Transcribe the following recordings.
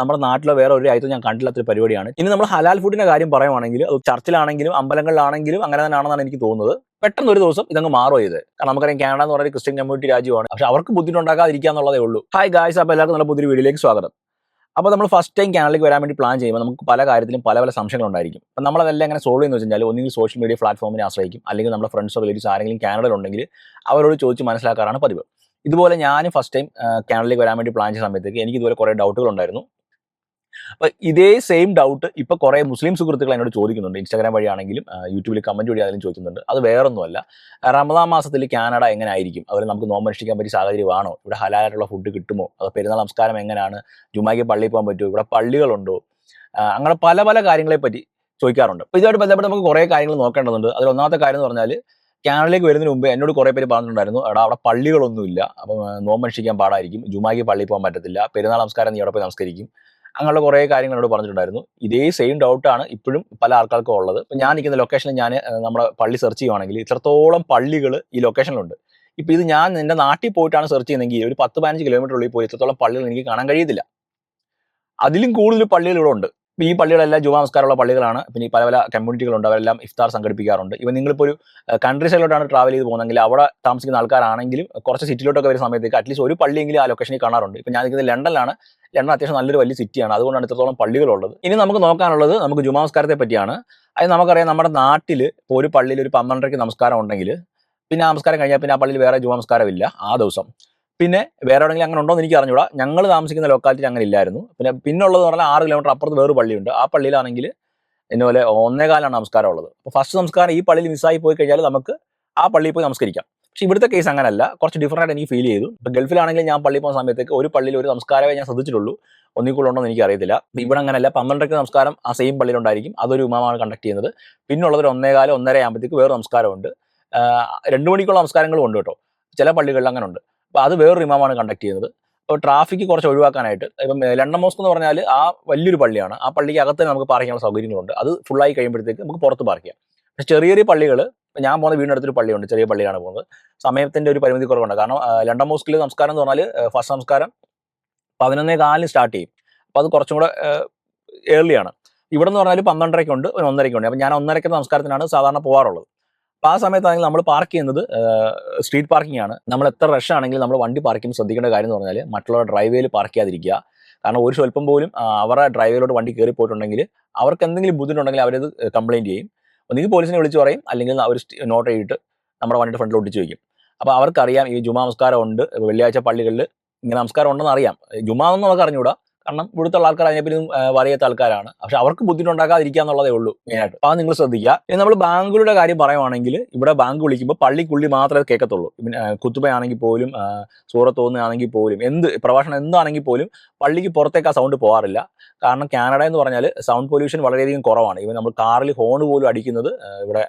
നമ്മുടെ നാട്ടിലോ വേറെ ഒരു രാജ്യത്തും ഞാൻ കണ്ടില്ലാത്തൊരു പരിപാടിയാണ്. ഇനി നമ്മൾ ഹലാൽ ഫുഡിന്റെ കാര്യം പറയുവാണെങ്കിൽ അത് ചർച്ചിലാണെങ്കിലും അമ്പലങ്ങളിലാണെങ്കിലും അങ്ങനെ തന്നെയാണെന്നാണ് എനിക്ക് തോന്നുന്നത്. പെട്ടെന്ന് ഒരു ദിവസം ഇതങ്ങ് മാറോ ഇത് കാരണം നമുക്കറിയാം കാനഡ എന്ന് പറയുന്നത് ക്രിസ്ത്യൻ കമ്മ്യൂണിറ്റി രാജ്യമാണ്. പക്ഷെ അവർക്ക് ബുദ്ധിമുട്ടുണ്ടാക്കാതിരിക്കുക എന്നുള്ളതേ ഉള്ളൂ. ഹായ് ഗായ്സ് അപ്പോൾ എല്ലാവർക്കും നല്ല പുതിയൊരു വീഡിയോയിലേക്ക് സ്വാഗതം. അപ്പോൾ നമ്മൾ ഫസ്റ്റ് ടൈം കാനഡയിലേക്ക് വരാൻ വേണ്ടി പ്ലാൻ ചെയ്യുമ്പോൾ നമുക്ക് പല കാര്യത്തിലും പല പല സംശയങ്ങൾ ഉണ്ടായിരിക്കും. അപ്പം നമ്മളതെല്ലാം എങ്ങനെ സോൾവ് ചെയ്യുന്നത് വെച്ചാൽ ഒന്നുകിൽ സോഷ്യൽ മീഡിയ പ്ലാറ്റ്ഫോമിനെ ആശ്രയിക്കും. അല്ലെങ്കിൽ നമ്മുടെ ഫ്രണ്ട്സോ റിലേറ്റീവ്സ് ആരെങ്കിലും കാനഡയിലുണ്ടെങ്കിൽ അവരോട് ചോദിച്ച് മനസ്സിലാക്കാറാണ് പതിവ്. ഇതുപോലെ ഞാനും ഫസ്റ്റ് ടൈം കാനഡയിലേക്ക് വരാൻ വേണ്ടി പ്ലാൻ ചെയ്യുന്ന സമയത്തേക്ക് എനിക്ക് ഇതുപോലെ കുറേ ഡൗട്ടുകൾ ഉണ്ടായിരുന്നു. അപ്പോൾ ഇതേ സെയിം ഡൗട്ട് ഇപ്പോൾ കുറേ മുസ്ലിം സുഹൃത്തുക്കൾ എന്നോട് ചോദിക്കുന്നുണ്ട്. ഇൻസ്റ്റാഗ്രാം വഴിയാണെങ്കിലും യൂട്യൂബിൽ കമന്റ് വഴി ആണെങ്കിലും ചോദിക്കുന്നുണ്ട്. അത് വേറൊന്നുമല്ല. റമദാൻ മാസത്തിൽ കാനഡ എങ്ങനെ ആയിരിക്കും അതുപോലെ നമുക്ക് നോമ്പ് അനുഷ്ഠിക്കാൻ പറ്റിയ സാഹചര്യമാണോ? ഇവിടെ ഹലാലായിട്ടുള്ള ഫുഡ് കിട്ടുമോ? അതോ പെരുന്നാൾ നമസ്കാരം എങ്ങനെയാണ് ജുമാക്ക് പള്ളിയിൽ പോകാൻ പറ്റുമോ? ഇവിടെ പള്ളികളുണ്ടോ? അങ്ങനെ പല പല കാര്യങ്ങളെ പറ്റി ചോദിക്കാറുണ്ട്. അപ്പോൾ ഇതുമായിട്ട് ബന്ധപ്പെട്ട് നമുക്ക് കുറേ കാര്യങ്ങൾ നോക്കേണ്ടതുണ്ട്. അതിൽ ഒന്നാമത്തെ കാര്യം എന്ന് പറഞ്ഞാൽ കാനഡയിലേക്ക് വരുന്നതിന് മുമ്പ് എന്നോട് കുറെ പേര് പറഞ്ഞിട്ടുണ്ടായിരുന്നു എടാ അവിടെ പള്ളികളൊന്നുമില്ല. അപ്പം നോമ്പ് അനുഷ്ഠിക്കാൻ പാടായിരിക്കും. ജുമാക്ക് പള്ളിയിൽ പോകാൻ പറ്റത്തില്ല. പെരുന്നാൾ നമസ്കാരം നീ അവിടെ പോയി നമസ്കരിക്കും. അങ്ങനെയുള്ള കുറേ കാര്യങ്ങൾ എന്നോട് പറഞ്ഞിട്ടുണ്ടായിരുന്നു. ഇതേ സെയിം ഡൗട്ടാണ് ഇപ്പോഴും പല ആൾക്കാർക്കും ഉള്ളത്. ഇപ്പം ഞാൻ നിൽക്കുന്ന ലൊക്കേഷനിൽ ഞാൻ നമ്മുടെ പള്ളി സെർച്ച് ചെയ്യുവാണെങ്കിൽ ഇത്രത്തോളം പള്ളികൾ ഈ ലൊക്കേഷനിലുണ്ട് ഇപ്പം ഇത് ഞാൻ എന്റെ നാട്ടിൽ പോയിട്ടാണ് സെർച്ച് ചെയ്യുന്നതെങ്കിൽ ഒരു പത്ത് പതിനഞ്ച് കിലോമീറ്റർ ഉള്ളിൽ പോയി ഇത്രത്തോളം പള്ളികൾ എനിക്ക് കാണാൻ കഴിയത്തില്ല. അതിലും കൂടുതൽ പള്ളികൾ ഇവിടെ ഉണ്ട്. ഈ പള്ളികളെല്ലാം ജുമാ നമസ്കാരമുള്ള പള്ളികളാണ്. പിന്നെ ഈ പല പല കമ്മ്യൂണിറ്റികളുണ്ട് അവരെല്ലാം ഇഫ്താർ സംഘടിപ്പിക്കാറുണ്ട്. ഇവ നിങ്ങളിപ്പോൾ ഒരു കൺട്രി സൈഡിലോട്ടാണ് ട്രാവൽ ചെയ്ത് പോകുന്നതെങ്കിൽ അവിടെ താമസിക്കുന്ന ആൾക്കാരാണെങ്കിലും കുറച്ച് സിറ്റിയിലോട്ടൊക്കെ വരുന്ന സമയത്തേക്ക് അറ്റ്ലീസ്റ്റ് ഒരു പള്ളിയെങ്കിലും ആ ലൊക്കേഷനിൽ കാണാറുണ്ട്. ഇപ്പം ഞാൻ നിൽക്കുന്നത് ലണ്ടനിലാണ്. ലണ്ടൻ അത്യാവശ്യം നല്ലൊരു വലിയ സിറ്റിയാണ് അതുകൊണ്ടാണ് ഇത്രത്തോളം പള്ളികളുള്ളത്. ഇനി നമുക്ക് നോക്കാനുള്ളത് നമുക്ക് ജുമാ നമസ്കാരത്തെ പറ്റിയാണ്. അത് നമുക്കറിയാം നമ്മുടെ നാട്ടിൽ ഇപ്പോൾ ഒരു പള്ളിയിൽ ഒരു പന്ത്രണ്ടരയ്ക്ക് നമസ്കാരം ഉണ്ടെങ്കിൽ പിന്നെ നമസ്കാരം കഴിഞ്ഞാൽ പിന്നെ ആ പള്ളിയിൽ വേറെ ജുമാ നമസ്കാരമില്ല ആ ദിവസം. പിന്നെ വേറെ എവിടെയെങ്കിലും അങ്ങനെ ഉണ്ടോ എന്ന് എനിക്ക് അറിഞ്ഞൂടാ. ഞങ്ങൾ താമസിക്കുന്ന ലൊക്കാലിറ്റിയിൽ അങ്ങനെ ഇല്ലായിരുന്നു. പിന്നെ പിന്നുള്ളത് പറഞ്ഞാൽ ആറ് കിലോമീറ്റർ അപ്പുറത്ത് വേറൊരു പള്ളിയുണ്ട്. ആ പള്ളിയിലാണെങ്കിൽ ഇന്നുപോലെ ഒന്നേകാലാണ് നമസ്കാരം ഉള്ളത്. അപ്പോൾ ഫസ്റ്റ് നമസ്കാരം ഈ പള്ളിയിൽ മിസ്സായി പോയി കഴിഞ്ഞാൽ നമുക്ക് ആ പള്ളിയിൽ പോയി നമസ്കരിക്കാം. പക്ഷേ ഇവിടുത്തെ കേസ് അങ്ങനല്ല. കുറച്ച് ഡിഫറന്റ് ആയിട്ട് എനിക്ക് ഫീൽ ചെയ്തു. ഇപ്പോൾ ഗൾഫിലാണെങ്കിൽ ഞാൻ പള്ളിയിൽ പോകുന്ന സമയത്തേക്ക് ഒരു പള്ളിയിൽ ഒരു നമസ്കാരമേ ഞാൻ ശ്രദ്ധിച്ചിട്ടുള്ളൂ. ഒന്നിക്കുള്ളുണ്ടോ എന്ന് എനിക്ക് അറിയത്തില്ല. ഇപ്പൊ ഇവിടെ അങ്ങനല്ല. പന്ത്രണ്ടരയ്ക്ക് നമസ്കാരം ആ സെയിം പള്ളിയിലുണ്ടായിരിക്കും അതൊരു ഉമാമാണ് കണ്ടക്ട് ചെയ്യുന്നത്. പിന്നുള്ളത് ഒരു ഒന്നേകാലം ഒന്നര ആകുമ്പോഴത്തേക്ക് വേറെ നമസ്കാരമുണ്ട്. രണ്ട് മണിക്കുള്ള നമസ്കാരങ്ങളും ഉണ്ട് കേട്ടോ. ചില പള്ളികളിൽ അങ്ങനെ ഉണ്ട് അപ്പോൾ അത് വേറൊരു ഇമാമാണ് കണ്ടക്ട് ചെയ്യുന്നത്. അപ്പോൾ ട്രാഫിക് കുറച്ച് ഒഴിവാക്കാനായിട്ട് ഇപ്പം ലണ്ടൻ മോസ്ക് എന്ന് പറഞ്ഞാൽ ആ വലിയൊരു പള്ളിയാണ്. ആ പള്ളിക്ക് അകത്ത് നമുക്ക് പാർക്ക് ചെയ്യാനുള്ള സൗകര്യങ്ങളുണ്ട്. അത് ഫുള്ളായി കഴിയുമ്പോഴത്തേക്ക് നമുക്ക് പുറത്ത് പാർക്ക് ചെയ്യാം. പക്ഷേ ചെറിയ ചെറിയ പള്ളികൾ ഞാൻ പോകുന്ന വീടിനടുത്തൊരു പള്ളിയുണ്ട് ചെറിയ പള്ളിയാണ് പോകുന്നത്. സമയത്തിന്റെ ഒരു പരിമിതി കുറവുണ്ട്. കാരണം ലണ്ടൻ മോസ്കിൽ സംസ്കാരം എന്ന് പറഞ്ഞാൽ ഫസ്റ്റ് സംസ്കാരം പതിനൊന്നേ കാലിന് സ്റ്റാർട്ട് ചെയ്യും. അപ്പോൾ അത് കുറച്ചും കൂടെ ഏർലിയാണ് ഇവിടെ എന്ന് പറഞ്ഞാൽ പന്ത്രണ്ടരയ്ക്കുണ്ട് ഒരു ഒന്നരയ്ക്കുണ്ട്. അപ്പം ഞാൻ ഒന്നരയ്ക്ക് നമസ്കാരത്തിനാണ് സാധാരണ പോകാറുള്ളത് അപ്പോൾ ആ സമയത്താണെങ്കിൽ നമ്മൾ പാർക്ക് ചെയ്യുന്നത് സ്ട്രീറ്റ് പാർക്കിംഗ് ആണ്. നമ്മൾ എത്ര റഷ് ആണെങ്കിലും നമ്മൾ വണ്ടി പാർക്ക് ചെയ്യുമ്പോൾ ശ്രദ്ധിക്കേണ്ട കാര്യം എന്ന് പറഞ്ഞാൽ മറ്റുള്ള ഡ്രൈവേയിൽ പാർക്ക് ചെയ്യാതിരിക്കുക. കാരണം ഒരു സ്വല്പം പോലും അവരുടെ ഡ്രൈവേലോട്ട് വണ്ടി കയറി പോയിട്ടുണ്ടെങ്കിൽ അവർക്ക് എന്തെങ്കിലും ബുദ്ധിമുട്ടുണ്ടെങ്കിൽ അവരത് കംപ്ലയിന്റ് ചെയ്യും. ഒന്നുകിൽ പോലീസിനെ വിളിച്ച് പറയും അല്ലെങ്കിൽ അവർ നോട്ട് ചെയ്തിട്ട് നമ്മുടെ വണ്ടിയുടെ ഫ്രണ്ടിൽ ഒട്ടിച്ച് വയ്ക്കും അപ്പോൾ അവർക്കറിയാം ഈ ജുമാ നമസ്കാരം ഉണ്ട്. വെള്ളിയാഴ്ച പള്ളികളിൽ ഇങ്ങനെ നമസ്കാരം ഉണ്ടെന്ന് അറിയാം. ജുമാ ഒന്നും നമുക്ക് അറിഞ്ഞൂടാ. കാരണം ഇവിടുത്തെ ആൾക്കാർ അതിനെപ്പറ്റി വറിയാത്ത ആൾക്കാരാണ്. പക്ഷെ അവർക്ക് ബുദ്ധിമുട്ടുണ്ടാക്കാതിരിക്കുക എന്നുള്ളതേ ഉള്ളൂ മെയിനായിട്ട്. അപ്പോൾ അത് നിങ്ങൾ ശ്രദ്ധിക്കുക. ഇനി നമ്മൾ ബാങ്കുകളുടെ കാര്യം പറയുവാണെങ്കിൽ ഇവിടെ ബാങ്ക് വിളിക്കുമ്പോൾ പള്ളിക്കുള്ളി മാത്രമേ കേൾക്കത്തുള്ളൂ. പിന്നെ കുത്തുബയാണെങ്കിൽ പോലും സൂറത്തോന്നാണെങ്കിൽ പോലും എന്ത് പ്രഭാഷണം എന്താണെങ്കിൽ പോലും പള്ളിക്ക് പുറത്തേക്ക് ആ സൗണ്ട് പോകാറില്ല കാരണം കാനഡ എന്ന് പറഞ്ഞാൽ സൗണ്ട് പൊല്യൂഷൻ വളരെയധികം കുറവാണ്. ഇവ നമ്മൾ കാറിൽ ഹോൺ പോലും അടിക്കുന്നത് ഇവിടെ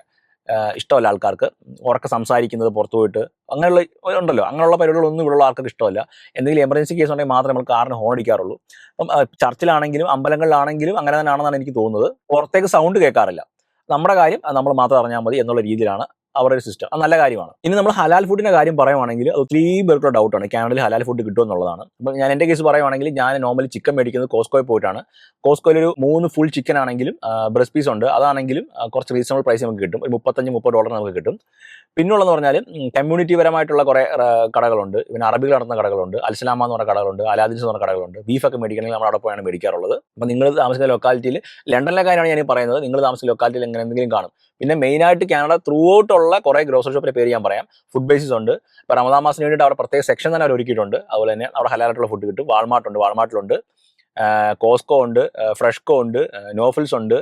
ഇഷ്ടമല്ല ആൾക്കാർക്ക്. ഉറക്കെ സംസാരിക്കുന്നത് പുറത്തു പോയിട്ട്. അങ്ങനെയുള്ള ഉണ്ടല്ലോ. അങ്ങനെയുള്ള പരിപാടികളൊന്നും ഇവിടെയുള്ള ആൾക്കാർക്ക് ഇഷ്ടമല്ല. എന്തെങ്കിലും എമർജൻസി കേസ് ഉണ്ടെങ്കിൽ മാത്രമേ നമ്മൾ കാറിന് ഹോൺ അടിക്കാറുള്ളൂ. അപ്പം ചർച്ചിലാണെങ്കിലും അമ്പലങ്ങളിലാണെങ്കിലും അങ്ങനെ തന്നെയാണെന്നാണ് എനിക്ക് തോന്നുന്നത്. പുറത്തേക്ക് സൗണ്ട് കേൾക്കാറില്ല. നമ്മുടെ കാര്യം നമ്മൾ മാത്രം അറിഞ്ഞാൽ മതി എന്നുള്ള രീതിയിലാണ് അവരുടെ സിസ്റ്റം അത് നല്ല കാര്യമാണ്. ഇനി നമ്മൾ ഹലാൽ ഫുഡിന്റെ കാര്യം പറയുവാണെങ്കിൽ അത് ഒത്തിരി പേർക്കുള്ള ഡൗട്ടാണ് കാനഡയിൽ ഹലാൽ ഫുഡ് കിട്ടും എന്നുള്ളതാണ്. അപ്പം ഞാൻ എന്റെ കേസ് പറയുവാണെങ്കിൽ ഞാൻ നോർമലി ചിക്കൻ മേടിക്കുന്നത് കോസ്കോയിൽ പോയിട്ടാണ്. കോസ്കോയിൽ ഒരു മൂന്ന് ഫുൾ ചിക്കൻ ആണെങ്കിലും ബ്രസ്റ്റ് പീസ് ഉണ്ട്. അതാണെങ്കിലും കുറച്ച് റീസണബിൾ പ്രൈസ് നമുക്ക് കിട്ടും. ഒരു മുപ്പത്തഞ്ച് മുപ്പത് ഡോളർ നമുക്ക് കിട്ടും. പിന്നുള്ളതെന്ന് പറഞ്ഞാൽ കമ്മ്യൂണിറ്റി പരമായിട്ടുള്ള കുറേ കടകളുണ്ട്. പിന്നെ അറബികൾ നടത്തുന്ന കടകളുണ്ട്. അൽസലാമ എന്ന് പറഞ്ഞ കടകളുണ്ട്. അലാദിൻസ് എന്ന് പറഞ്ഞ കടകളുണ്ട്. ബീഫൊക്കെ മേടിക്കണമെങ്കിൽ നമ്മൾ അവിടെ പോയാണ് മേടിക്കാറുള്ളത്. അപ്പം നിങ്ങൾ താമസിക്കുന്ന ലൊക്കാലിറ്റിയിൽ ലണ്ടനിലെ കാര്യമാണ് ഞാൻ പറയുന്നത്. നിങ്ങൾ താമസിക്കുന്ന ലൊക്കാലിറ്റിയിൽ എങ്ങനെ എന്തെങ്കിലും കാണും. പിന്നെ മെയിനായിട്ട് കാനഡ ത്രൂ ഔട്ട് ഉള്ള കുറേ ഗ്രോസറി ഷോപ്പിലെ പേര് ഞാൻ പറയാം. ഫുഡ് ബേസിസ് ഉണ്ട്. ഇപ്പോൾ റമദാ മാസത്തിന് വേണ്ടിയിട്ട് അവിടെ പ്രത്യേക സെക്ഷൻ തന്നെ അവർ ഒരുക്കിയിട്ടുണ്ട് അതുപോലെ തന്നെ അവിടെ ഹലാലായിട്ടുള്ള ഫുഡ് കിട്ടും. വാൾമാർട്ട് ഉണ്ട്. വാൾമാർട്ടിലുണ്ട് കോസ്കോ ഉണ്ട്. ഫ്രഷ്കോ ഉണ്ട്. നോഫിൽസ് ഉണ്ട്.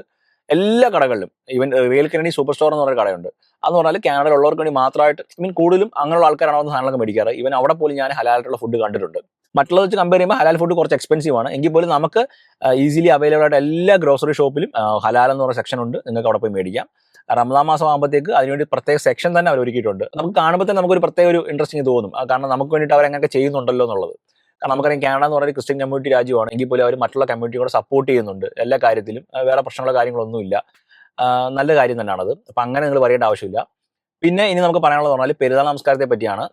എല്ലാ കടകളിലും ഈവൻ റിയൽ കിരണി സൂപ്പർ സ്റ്റോർ എന്ന് പറഞ്ഞ കടയുണ്ട്. അതെന്ന് പറഞ്ഞാൽ കാനഡയിൽ ഉള്ളവർക്ക് വേണ്ടി മാത്രമായിട്ട് ഐ മീൻ കൂടുതലും അങ്ങനെയുള്ള ആൾക്കാരാണ് വന്ന് സാധനങ്ങളൊക്കെ മേടിക്കാറ്. ഇവൻ അവിടെ പോലും ഞാൻ ഹലാലായിട്ടുള്ള ഫുഡ് കണ്ടിട്ടുണ്ട്. മറ്റുള്ളത് വെച്ച് കമ്പയർ ചെയ്യുമ്പോൾ ഹലാൽ ഫുഡ് കുറച്ച് എക്സ്പെൻസീവ് ആണ്. എങ്കിൽ പോലും നമുക്ക് ഈസിലി അവൈലബിൾ ആയിട്ട് എല്ലാ ഗ്രോസറി ഷോപ്പിലും ഹലാൽ എന്ന് പറഞ്ഞ സെക്ഷൻ ഉണ്ട്. നിങ്ങൾക്ക് അവിടെ പോയി മേടിക്കാം. റമദാൻ മാസം ആകുമ്പോഴത്തേക്ക് അതിനുവേണ്ടി പ്രത്യേക സെക്ഷൻ തന്നെ അവർ ഒരുക്കിയിട്ടുണ്ട്. നമുക്ക് കാണുമ്പോൾ തന്നെ നമുക്കൊരു പ്രത്യേക ഒരു ഇൻട്രസ്റ്റിംഗ് തോന്നും. കാരണം നമുക്ക് വേണ്ടിയിട്ട് അവർ അങ്ങനെയൊക്കെ ചെയ്യുന്നുണ്ടല്ലോ എന്നുള്ളത്. കാരണം നമുക്കറിയാം കാനഡ എന്ന് പറയുന്നത് ക്രിസ്ത്യൻ കമ്മ്യൂണിറ്റി രാജ്യമാണ്. എങ്കിൽ പോലും അവർ മറ്റുള്ള കമ്മ്യൂണിറ്റി കൂടെ സപ്പോർട്ട് ചെയ്യുന്നുണ്ട്. എല്ലാ കാര്യത്തിലും. വേറെ പ്രശ്നങ്ങളോ കാര്യങ്ങളൊന്നുമില്ല നല്ല കാര്യം തന്നെയാണത്. അപ്പം അങ്ങനെ നിങ്ങൾ പറയേണ്ട ആവശ്യമില്ല. പിന്നെ ഇനി നമുക്ക് പറയാനുള്ളത് പറഞ്ഞാൽ പെരുന്നാൾ നമസ്കാരത്തെ പറ്റിയാണ്.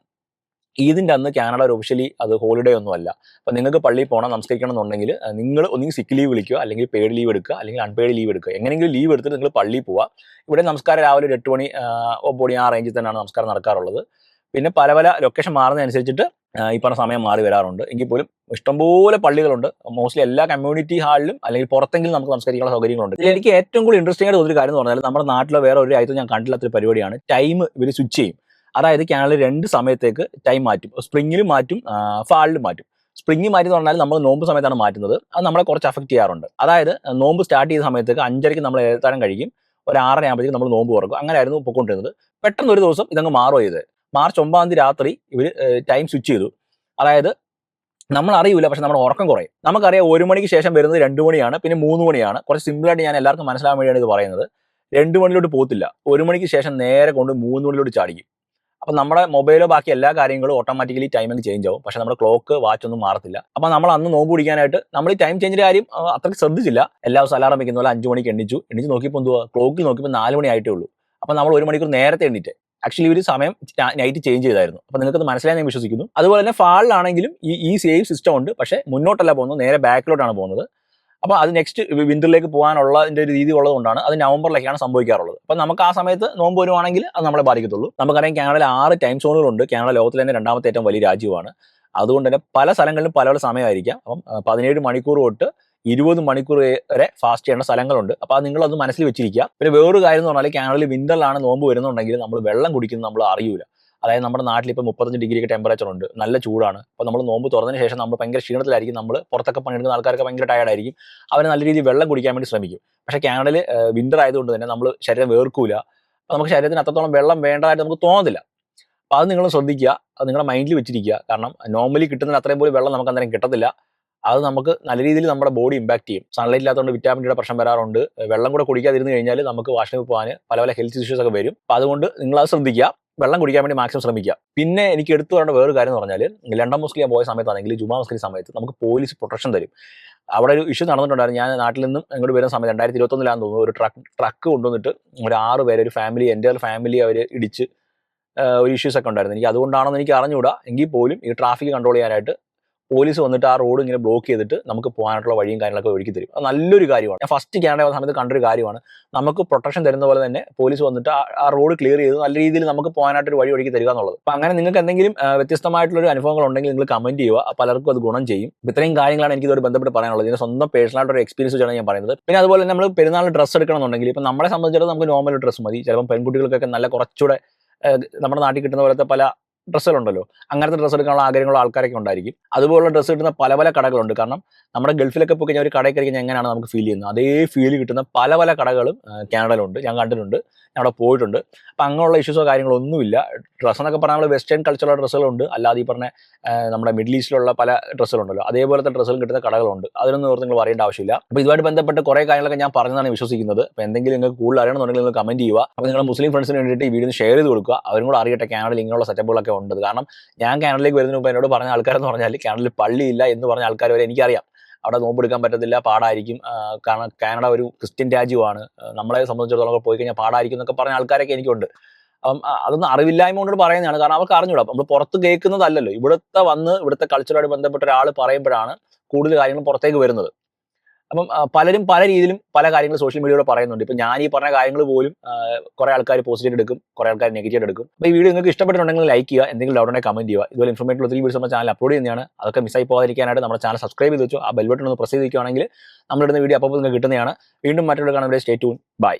ഈദിന്റെ അന്ന് കാനഡ ഒരു ഒഫീഷ്യലി അത് ഹോളിഡേ ഒന്നും അല്ല. അപ്പോൾ നിങ്ങൾക്ക് പള്ളിയിൽ പോകണം നമസ്കരിക്കണം എന്നുണ്ടെങ്കിൽ നിങ്ങൾ ഒന്നെങ്കിൽ സിക്ക് ലീവ് വിളിക്കുക അല്ലെങ്കിൽ പെയ്ഡ് ലീവ് എടുക്കുക അല്ലെങ്കിൽ അൺപെയ്ഡ് ലീവ് എടുക്കുക. എങ്ങനെയെങ്കിലും ലീവ് എടുത്തിട്ട് നിങ്ങൾ പള്ളിയിൽ പോവുക. ഇവിടെ നമസ്കാരം രാവിലെ ഒരു എട്ട് മണി ഒമ്പത് മണി ആ റേഞ്ചിൽ തന്നെയാണ് നമസ്കാരം നടക്കാറുള്ളത്. പിന്നെ പല പല ലൊക്കേഷൻ മാറുന്നതനുസരിച്ചിട്ട് ഈ പറഞ്ഞ സമയം മാറി വരാറുണ്ട്. എങ്കിൽ പോലും ഇഷ്ടംപോലെ പള്ളികളുണ്ട്. മോസ്റ്റ്ലി എല്ലാ കമ്മ്യൂണിറ്റി ഹാളിലും അല്ലെങ്കിൽ പുറത്തെങ്കിലും നമുക്ക് സംസ്കരിക്കാനുള്ള സൗകര്യങ്ങളുണ്ട്. എനിക്ക് ഏറ്റവും കൂടുതൽ ഇൻട്രസ്റ്റിംഗ് ആയിട്ട് ഒരു കാര്യം എന്ന് പറഞ്ഞാൽ നമ്മുടെ നാട്ടിലെ വേറെ ഒരു ആയിട്ട് ഞാൻ കണ്ടില്ലാത്തൊരു പരിപാടിയാണ്. ടൈം ഇവർ സ്വിച്ച് ചെയ്യും. അതായത് കാനലിൽ രണ്ട് സമയത്തേക്ക് ടൈം മാറ്റും. സ്പ്രിങ്ങിലും മാറ്റും ഫാളിലും മാറ്റും. സ്പ്രിങ് മാറ്റി എന്ന് പറഞ്ഞാൽ നമ്മൾ നോമ്പ് സമയത്താണ് മാറ്റുന്നത്. അത് നമ്മളെ കുറച്ച് അഫക്റ്റ് ചെയ്യാറുണ്ട്. അതായത് നോമ്പ് സ്റ്റാർട്ട് ചെയ്ത സമയത്തേക്ക് അഞ്ചരയ്ക്ക് നമ്മൾ ഏഴത്താരം കഴിക്കും. ഒരു ആറര ആകുമ്പോഴേക്കും നമ്മൾ നോമ്പ് തുറക്കും. അങ്ങനെയായിരുന്നു പൊക്കോണ്ടിരുന്നത് പെട്ടെന്ന് ഒരു ദിവസം ഇതങ്ങ് മാറുമോ ചെയ്ത്. മാർച്ച് ഒമ്പതാം തീയതി രാത്രി ഇവർ ടൈം സ്വിച്ച് ചെയ്തു. അതായത് നമ്മൾ അറിയില്ല പക്ഷെ നമ്മുടെ ഉറക്കം കുറയും. നമുക്കറിയാം ഒരു മണിക്ക് ശേഷം വരുന്നത് രണ്ട് മണിയാണ് പിന്നെ മൂന്ന് മണിയാണ്. കുറച്ച് സിമ്പിളായിട്ട് ഞാൻ എല്ലാവർക്കും മനസ്സിലാകാൻ വേണ്ടിയാണ് ഇത് പറയുന്നത്. രണ്ട് മണിലോട്ട് പോകത്തില്ല. ഒരു മണിക്ക് ശേഷം നേരെ കൊണ്ട് മൂന്ന് മണിലോട്ട് ചാടിക്കും. അപ്പം നമ്മുടെ മൊബൈലോ ബാക്കി എല്ലാ കാര്യങ്ങളും ഓട്ടോമാറ്റിക്കലി ടൈമിംഗ് ചേഞ്ച് ആവും. പക്ഷെ നമ്മുടെ ക്ലോക്ക് വാച്ച് ഒന്നും മാറത്തില്ല. അപ്പം നമ്മൾ അന്ന് നോമ്പ് പിടിക്കാനായിട്ട് നമ്മൾ ഈ ടൈം ചേഞ്ചിന്റെ കാര്യം അത്രയ്ക്ക് ശ്രദ്ധിച്ചില്ല. എല്ലാ ദിവസവും അലാറം വെക്കുന്ന പോലെ അഞ്ച് മണിക്ക് എണ്ണിച്ചു എണ്ണിച്ച് നോക്കിയപ്പോൾ എന്തുവാ? ക്ലോക്കിൽ നോക്കിയപ്പോൾ നാല് മണി ആയിട്ടേ ഉള്ളൂ. അപ്പം നമ്മൾ ഒരു മണിക്കൂർ നേരത്തെ എണ്ണിറ്റ് ആക്ച്വലി ഒരു സമയം നൈറ്റ് ചേഞ്ച് ചെയ്തായിരുന്നു. അപ്പോൾ നിങ്ങൾക്ക് അത് മനസ്സിലായി ഞാൻ വിശ്വസിക്കുന്നു. അതുപോലെ തന്നെ ഫാളിലാണെങ്കിലും ഈ ഈ സെയിം സിസ്റ്റം ഉണ്ട്. പക്ഷേ മുന്നോട്ടല്ല പോകുന്നത്. നേരെ ബാക്കിലോട്ടാണ് പോകുന്നത്. അപ്പോൾ അത് നെക്സ്റ്റ് വിന്ററിലേക്ക് പോകാനുള്ളതിന്റെ ഒരു രീതി ഉള്ളതുകൊണ്ടാണ് അത് നവംബറിലേക്കാണ് സംഭവിക്കാറുള്ളത്. അപ്പോൾ നമുക്ക് ആ സമയത്ത് നോമ്പ് വരുവാണെങ്കിൽ അത് നമ്മളെ ബാധിക്കത്തുള്ളൂ. നമുക്കറിയാം കാനഡയിൽ ആറ് ടൈം സോണുകളുണ്ട് കാനഡ ലോകത്തിലെ തന്നെ രണ്ടാമത്തെ ഏറ്റവും വലിയ രാജ്യമാണ്. അതുകൊണ്ട് തന്നെ പല സ്ഥലങ്ങളിലും പല പല സമയമായിരിക്കാം. അപ്പം പതിനേഴ് മണിക്കൂർ തൊട്ട് ഇരുപത് മണിക്കൂർ വരെ ഫാസ്റ്റ് ചെയ്യേണ്ട സ്ഥലങ്ങളുണ്ട്. അപ്പോൾ അത് നിങ്ങളത് മനസ്സിൽ വെച്ചിരിക്കുക. പിന്നെ വേറൊരു കാര്യം എന്ന് പറഞ്ഞാൽ കാനഡയിൽ വിന്ററിലാണ് നോമ്പ് വരുന്നുണ്ടെങ്കിൽ നമ്മൾ വെള്ളം കുടിക്കുന്നത് നമ്മൾ അറിയൂല. അതായത് നമ്മുടെ നാട്ടിൽ ഇപ്പോൾ മുപ്പത്തഞ്ച് ഡിഗ്രിയൊക്കെ ടെമ്പറേച്ചർ ഉണ്ട്. നല്ല ചൂടാണ്. അപ്പോൾ നമ്മൾ നോമ്പ് തുറന്നതിന് ശേഷം നമ്മൾ ഭയങ്കര ക്ഷീണത്തിലായിരിക്കും. നമ്മൾ പുറത്തൊക്കെ പണിയെടുക്കുന്ന ആൾക്കാരൊക്കെ ഭയങ്കര ടയർഡായിരിക്കും അവർ നല്ല രീതിയിൽ വെള്ളം കുടിക്കാൻ വേണ്ടി ശ്രമിക്കും. പക്ഷേ കാനഡയിൽ വിന്റർ ആയതുകൊണ്ട് തന്നെ നമ്മൾ ശരീരം വേർക്കൂല. അപ്പോൾ നമുക്ക് ശരീരത്തിന് അത്രത്തോളം വെള്ളം വേണ്ടതായിട്ട് നമുക്ക് തോന്നുന്നില്ല അപ്പോൾ അത് നിങ്ങൾ ശ്രദ്ധിക്കുക. അത് നിങ്ങളുടെ മൈൻഡിൽ വെച്ചിരിക്കുക. കാരണം നോർമലി കിട്ടുന്ന അത്രയും പോലും വെള്ളം നമുക്ക് അന്നേരം കിട്ടത്തില്ല. അത് നമുക്ക് നല്ല രീതിയിൽ നമ്മുടെ ബോഡി ഇമ്പാക്ട് ചെയ്യും. സൺലൈറ്റ് ഇല്ലാത്തതുകൊണ്ട് വിറ്റാമിൻ ഡിയുടെ പ്രശ്നം വരാറുണ്ട്. വെള്ളം കൂടെ കുടിക്കാതിരുന്ന് കഴിഞ്ഞാൽ നമുക്ക് വാഷിംഗ് പോകാൻ പല പല ഹെൽത്ത് ഇഷ്യൂസ് ഒക്കെ വരും. അപ്പോൾ അതുകൊണ്ട് നിങ്ങൾ അത് ശ്രദ്ധിക്കുക. വെള്ളം കുടിക്കാൻ വേണ്ടി മാക്സിമം ശ്രമിക്കുക. പിന്നെ എനിക്ക് എടുത്തു പറയേണ്ട വേറൊരു കാര്യം എന്ന് പറഞ്ഞാൽ ലണ്ടൻ മുസ്ലിം പോയ സമയത്താണെങ്കിൽ ജുമാ മുസ്ലിം സമയത്ത് നമുക്ക് പോലീസ് പ്രൊട്ടക്ഷൻ തരും. അവിടെ ഒരു ഇഷ്യൂ നടന്നിട്ടുണ്ടായിരുന്നു. ഞാൻ നാട്ടിൽ നിന്നും ഇങ്ങോട്ട് വരുന്ന സമയത്ത് രണ്ടായിരത്തി ഇരുപത്തൊന്നിലാന്ന് തോന്നുന്നു ഒരു ട്രക്ക് ട്രക്ക് കൊണ്ടുവന്നിട്ട് ഒരു ആറ് പേര് ഒരു ഫാമിലി എന്റെ ഫാമിലി അവർ ഇടിച്ച് ഒരു ഇഷ്യൂസ് ഒക്കെ ഉണ്ടായിരുന്നു. എനിക്ക് അതുകൊണ്ടാണെന്ന് എനിക്ക് അറിഞ്ഞുകൂടാ. എങ്കിൽ പോലും ഈ ട്രാഫിക് കൺട്രോൾ ചെയ്യാനായിട്ട് പോലീസ് വന്നിട്ട് ആ റോഡ് ഇങ്ങനെ ബ്ലോക്ക് ചെയ്തിട്ട് നമുക്ക് പോകാനായിട്ടുള്ള വഴിയും കാര്യങ്ങളൊക്കെ ഒരുക്കി തരും. അത് നല്ലൊരു കാര്യമാണ്. ഞാൻ ഫസ്റ്റ് കാനഡ വന്ന സമയത്ത് കണ്ടൊരു കാര്യമാണ്. നമുക്ക് പ്രൊട്ടക്ഷൻ തരുന്ന പോലെ തന്നെ പോലീസ് വന്നിട്ട് ആ- റോഡ് ക്ലിയർ ചെയ്ത് നല്ല രീതിയിൽ നമുക്ക് പോകാനായിട്ടൊരു വഴി ഒരുക്കി തരിക എന്നുള്ളത്. അപ്പം അങ്ങനെ നിങ്ങൾക്ക് എന്തെങ്കിലും വ്യത്യസ്തമായിട്ടുള്ള അനുഭവങ്ങൾ ഉണ്ടെങ്കിൽ നിങ്ങൾ കമന്റ് ചെയ്യുക. പലർക്കും അത് ഗുണം ചെയ്യും. ഇത്രയും കാര്യങ്ങളാണ് എനിക്ക് ഇതുമായി ബന്ധപ്പെട്ട് പറയാനുള്ളത്. ഇതിന്റെ സ്വന്തം പേഴ്സണലായിട്ട് ഒരു എക്സ്പീരിയൻസ് വെച്ചാണ് ഞാൻ പറയുന്നത്. പിന്നെ അതുപോലെ തന്നെ നമ്മൾ പെരുന്നാൾ ഡ്രസ്സ് എടുക്കണമെന്നുണ്ടെങ്കിൽ ഇപ്പം നമ്മളെ സംബന്ധിച്ചിടത്തോളം നമുക്ക് നോർമൽ ഡ്രസ്സ് മതി. ചിലപ്പോൾ പെൺകുട്ടികൾക്കൊക്കെ നല്ല കുറച്ചുകൂടെ നമ്മുടെ നാട്ടിൽ കിട്ടുന്ന പോലത്തെ പല ഡ്രസ്സുകളുണ്ടല്ലോ. അങ്ങനത്തെ ഡ്രസ്സ് എടുക്കാനുള്ള ആഗ്രഹമുള്ള ആൾക്കാരൊക്കെ ഉണ്ടായിരിക്കും. അതുപോലുള്ള ഡ്രസ്സ് കിട്ടുന്ന പല പല കടകളുണ്ട്. കാരണം നമ്മുടെ ഗൾഫിലൊക്കെ പോയി കഴിഞ്ഞാൽ ഒരു കടയിൽ കഴിഞ്ഞാൽ എങ്ങനെയാണ് നമുക്ക് ഫീൽ ചെയ്യുന്നത്. അതേ ഫീൽ കിട്ടുന്ന പല പല കടകളും കാനഡയിലുണ്ട്. ഞാൻ കണ്ടിട്ടുണ്ട്. ഞാൻ അവിടെ പോയിട്ടുണ്ട്. അപ്പം അങ്ങനെയുള്ള ഇഷ്യൂസോ കാര്യങ്ങളോ ഒന്നുമില്ല. ഡ്രസ്സ് എന്നൊക്കെ പറഞ്ഞാൽ നമ്മൾ വെസ്റ്റേൺ കൾച്ചറുള്ള ഡ്രസ്സുകളുണ്ട് അല്ലാതെ ഈ പറഞ്ഞ നമ്മുടെ മിഡിൽ ഈസ്റ്റിലുള്ള പല ഡ്രസ്സുകളുണ്ടല്ലോ അതേപോലത്തെ ഡ്രസ്സുകൾ കിട്ടുന്ന കടകളുണ്ട് അതിനൊന്നും ഓർത്ത് നിങ്ങൾ പറയേണ്ട ആവശ്യമില്ല. അപ്പോൾ ഇതുമായിട്ട് ബന്ധപ്പെട്ട് കുറേ കാര്യങ്ങളൊക്കെ ഞാൻ പറഞ്ഞതാണ് വിശ്വസിക്കുന്നത്. അപ്പോൾ എന്തെങ്കിലും നിങ്ങൾക്ക് കൂടുതൽ അറിയണമെന്നുണ്ടെങ്കിൽ നിങ്ങൾ കമന്റ് ചെയ്യുക. അപ്പോൾ നിങ്ങളുടെ മുസ്ലിം ഫ്രണ്ട്സിന് വേണ്ടിയിട്ട് ഈ വീഡിയോ ഷെയർ ചെയ്ത് കൊടുക്കുക. അവരും കൂടെ അറിയട്ടെ കാനഡയിൽ ഇങ്ങനെയുള്ള സെറ്റപ്പുകളൊക്കെ ഉണ്ട്. കാരണം ഞാൻ കാനഡയിലേക്ക് വരുന്നതിന് മുമ്പ് എന്നോട് പറഞ്ഞ ആൾക്കാരെന്ന് പറഞ്ഞാൽ കാനഡയിൽ പള്ളിയില്ല എന്ന് പറഞ്ഞ ആൾക്കാർ വരെ എനിക്കറിയാം. അവിടെ നോമ്പെടുക്കാൻ പറ്റത്തില്ല പാടായിരിക്കും. കാരണം കാനഡ ഒരു ക്രിസ്ത്യൻ രാജ്യമാണ്. നമ്മളെ സംബന്ധിച്ചിടത്തോളം ഒക്കെ പോയി കഴിഞ്ഞാൽ പാടായിരിക്കും എന്നൊക്കെ പറഞ്ഞ ആൾക്കാരൊക്കെ എനിക്കുണ്ട്. അപ്പം അതൊന്നും അറിവില്ലായ്മ കൊണ്ട് പറയുന്നതാണ്. കാരണം അവർക്ക് അറിഞ്ഞൂടാ. നമ്മൾ പുറത്ത് കേൾക്കുന്നതല്ലല്ലോ. ഇവിടുത്തെ വന്ന് ഇവിടുത്തെ കൾച്ചറുമായിട്ട് ബന്ധപ്പെട്ട ഒരാൾ പറയുമ്പോഴാണ് കൂടുതൽ കാര്യങ്ങൾ പുറത്തേക്ക് വരുന്നത്. അപ്പം പലരും പല രീതിയിലും പല കാര്യങ്ങൾ സോഷ്യൽ മീഡിയയിലൂടെ പറയുന്നുണ്ട്. ഇപ്പം ഞാൻ ഈ പറഞ്ഞ കാര്യങ്ങൾ പോലും കുറേ ആൾക്കാർ പോസിറ്റീവ് എടുക്കും കുറെ ആൾക്കാർ നെഗറ്റീവ് എടുക്കും. അപ്പോൾ ഈ വീഡിയോ നിങ്ങൾക്ക് ഇഷ്ടപ്പെട്ടിട്ടുണ്ടെങ്കിൽ ലൈക്ക് ചെയ്യുക എന്തെങ്കിലും ഡൗട്ട് ഉണ്ടെങ്കിൽ കമന്റ് ചെയ്യുക. ഇതുപോലെ ഇൻഫോർമേറ്റീവ് ഒത്തിരി വീഡിയോസ് നമ്മുടെ ചാനൽ അപ്ലോഡ് ചെയ്യുന്നതാണ്. അതൊക്കെ മിസ്സായി പോകാതിരിക്കാനായിട്ട് നമ്മുടെ ചാനൽ സബ്സ്ക്രൈബ് ചെയ്ത് വെച്ചു. ആ ബെൽബട്ടൺ ഒന്ന് പ്രസ് ചെയ്ത് വെക്കുകയാണെങ്കിൽ നമ്മളിടുന്ന വീഡിയോ അപ്പോൾ നിങ്ങൾക്ക് കിട്ടുന്നതാണ്. വീണ്ടും മറ്റൊരു കാണുമ്പോൾ സ്റ്റേ ടൂൺ ബൈ